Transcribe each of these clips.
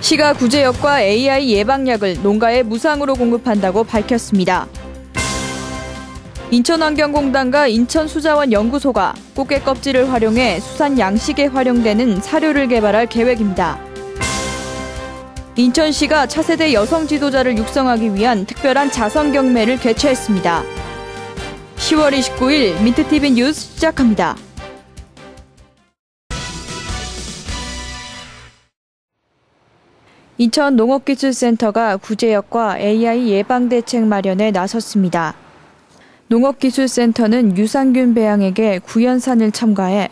시가 구제역과 AI 예방약을 농가에 무상으로 공급한다고 밝혔습니다. 인천환경공단과 인천수자원연구소가 꽃게 껍질을 활용해 수산 양식에 활용되는 사료를 개발할 계획입니다. 인천시가 차세대 여성 지도자를 육성하기 위한 특별한 자선 경매를 개최했습니다. 10월 29일 민트TV 뉴스 시작합니다. 인천 농업기술센터가 구제역과 AI 예방 대책 마련에 나섰습니다. 농업기술센터는 유산균 배양액에 구연산을 첨가해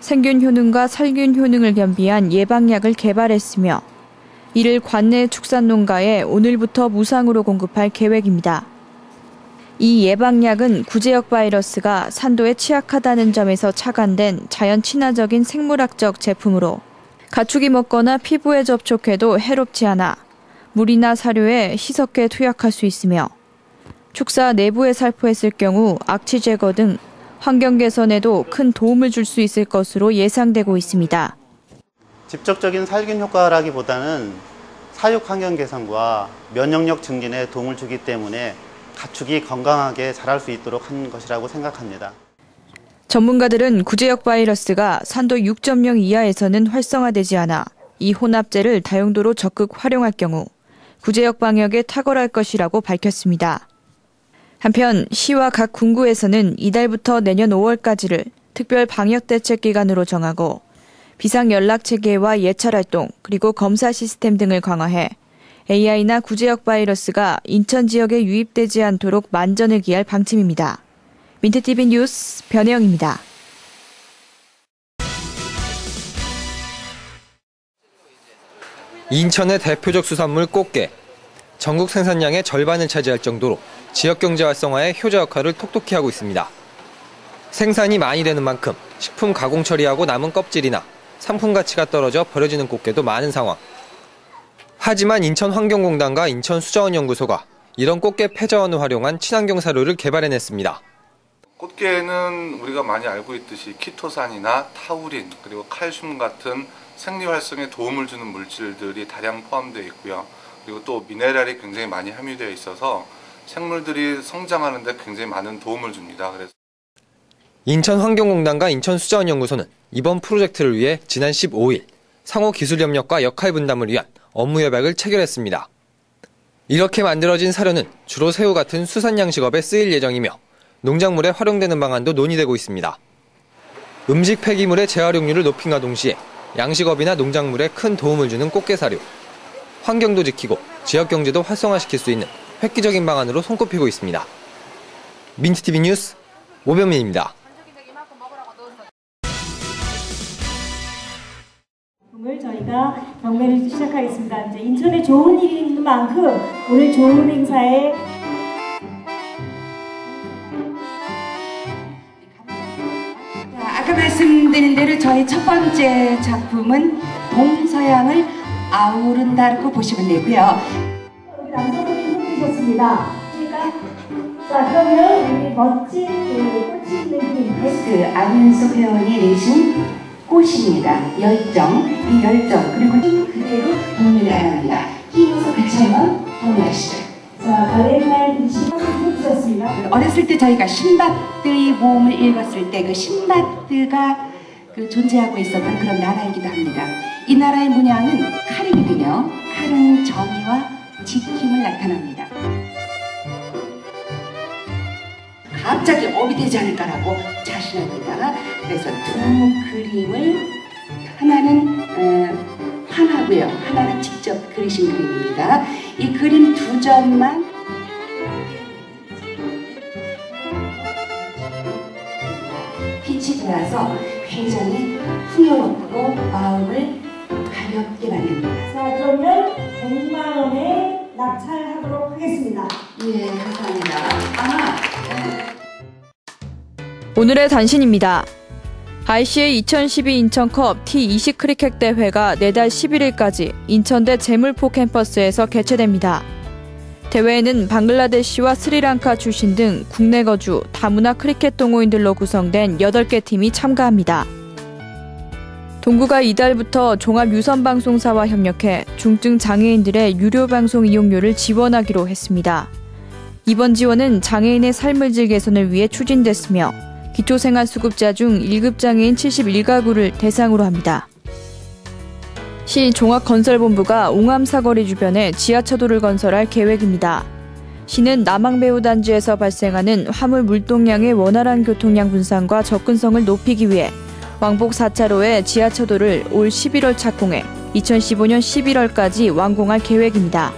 생균 효능과 살균 효능을 겸비한 예방약을 개발했으며 이를 관내 축산 농가에 오늘부터 무상으로 공급할 계획입니다. 이 예방약은 구제역 바이러스가 산도에 취약하다는 점에서 착안된 자연 친화적인 생물학적 제품으로 가축이 먹거나 피부에 접촉해도 해롭지 않아 물이나 사료에 희석해 투약할 수 있으며 축사 내부에 살포했을 경우 악취 제거 등 환경 개선에도 큰 도움을 줄 수 있을 것으로 예상되고 있습니다. 직접적인 살균 효과라기보다는 사육 환경 개선과 면역력 증진에 도움을 주기 때문에 가축이 건강하게 자랄 수 있도록 하는 것이라고 생각합니다. 전문가들은 구제역 바이러스가 산도 6.0 이하에서는 활성화되지 않아 이 혼합제를 다용도로 적극 활용할 경우 구제역 방역에 탁월할 것이라고 밝혔습니다. 한편 시와 각 군구에서는 이달부터 내년 5월까지를 특별 방역 대책 기간으로 정하고 비상 연락 체계와 예찰 활동 그리고 검사 시스템 등을 강화해 AI나 구제역 바이러스가 인천 지역에 유입되지 않도록 만전을 기할 방침입니다. 민트TV 뉴스 변혜영입니다. 인천의 대표적 수산물 꽃게. 전국 생산량의 절반을 차지할 정도로 지역 경제 활성화에 효자 역할을 톡톡히 하고 있습니다. 생산이 많이 되는 만큼 식품 가공 처리하고 남은 껍질이나 상품 가치가 떨어져 버려지는 꽃게도 많은 상황. 하지만 인천환경공단과 인천수자원연구소가 이런 꽃게 폐자원을 활용한 친환경 사료를 개발해냈습니다. 꽃게는 우리가 많이 알고 있듯이 키토산이나 타우린 그리고 칼슘 같은 생리 활성에 도움을 주는 물질들이 다량 포함되어 있고요. 그리고 또 미네랄이 굉장히 많이 함유되어 있어서 생물들이 성장하는 데 굉장히 많은 도움을 줍니다. 그래서 인천환경공단과 인천수자원연구소는 이번 프로젝트를 위해 지난 15일 상호 기술 협력과 역할 분담을 위한 업무 협약을 체결했습니다. 이렇게 만들어진 사료는 주로 새우 같은 수산 양식업에 쓰일 예정이며 농작물에 활용되는 방안도 논의되고 있습니다. 음식 폐기물의 재활용률을 높임과 동시에 양식업이나 농작물에 큰 도움을 주는 꽃게 사료. 환경도 지키고 지역 경제도 활성화시킬 수 있는 획기적인 방안으로 손꼽히고 있습니다. 민트TV 뉴스 오병민입니다. 저희가 경매를 시작하겠습니다. 이제 인천에 좋은 있는 만큼 오늘 좋은 행사에 아까 말씀드린 대로 저희 첫 번째 작품은 동서양을 아우른다고 보시면 되고요. 우리 남성분이 손주셨습니다. 자 그러면 우리 멋진 그 꽃이 있는 그 안윤석 회원이 내신 꽃입니다. 열정, 이 열정 그리고 그대로 동면을 안합니다. 희노서 100천원 동면하시죠. 어렸을 때 저희가 신바트의 모험을 읽었을 때 그 신바트가 그 존재하고 있었던 그런 나라이기도 합니다. 이 나라의 문양은 칼이거든요. 칼은 정의와 지킴을 나타납니다. 갑자기 업이 되지 않을까라고 자신합니다. 그래서 두 그림을 하나는 어, 화나고요. 하나는 직접 그리신 그림입니다. 이 그림 두 점만 빛이 들어와서 굉장히 풍요롭고 마음을 가볍게 만듭니다. 자 그러면 100만 원에 낙찰하도록 하겠습니다. 예, 감사합니다. 아, 오늘의 단신입니다. ICA 2012 인천컵 T20 크리켓 대회가 내달 11일까지 인천대 재물포 캠퍼스에서 개최됩니다. 대회에는 방글라데시와 스리랑카 출신 등 국내 거주 다문화 크리켓 동호인들로 구성된 8개 팀이 참가합니다. 동구가 이달부터 종합유선방송사와 협력해 중증 장애인들의 유료 방송 이용료를 지원하기로 했습니다. 이번 지원은 장애인의 삶을 질 개선을 위해 추진됐으며 기초생활수급자 중 1급 장애인 71가구를 대상으로 합니다. 시 종합건설본부가 옹암 사거리 주변에 지하차도를 건설할 계획입니다. 시는 남항배우 단지에서 발생하는 화물 물동량의 원활한 교통량 분산과 접근성을 높이기 위해 왕복 4차로의 지하차도를 올 11월 착공해 2015년 11월까지 완공할 계획입니다.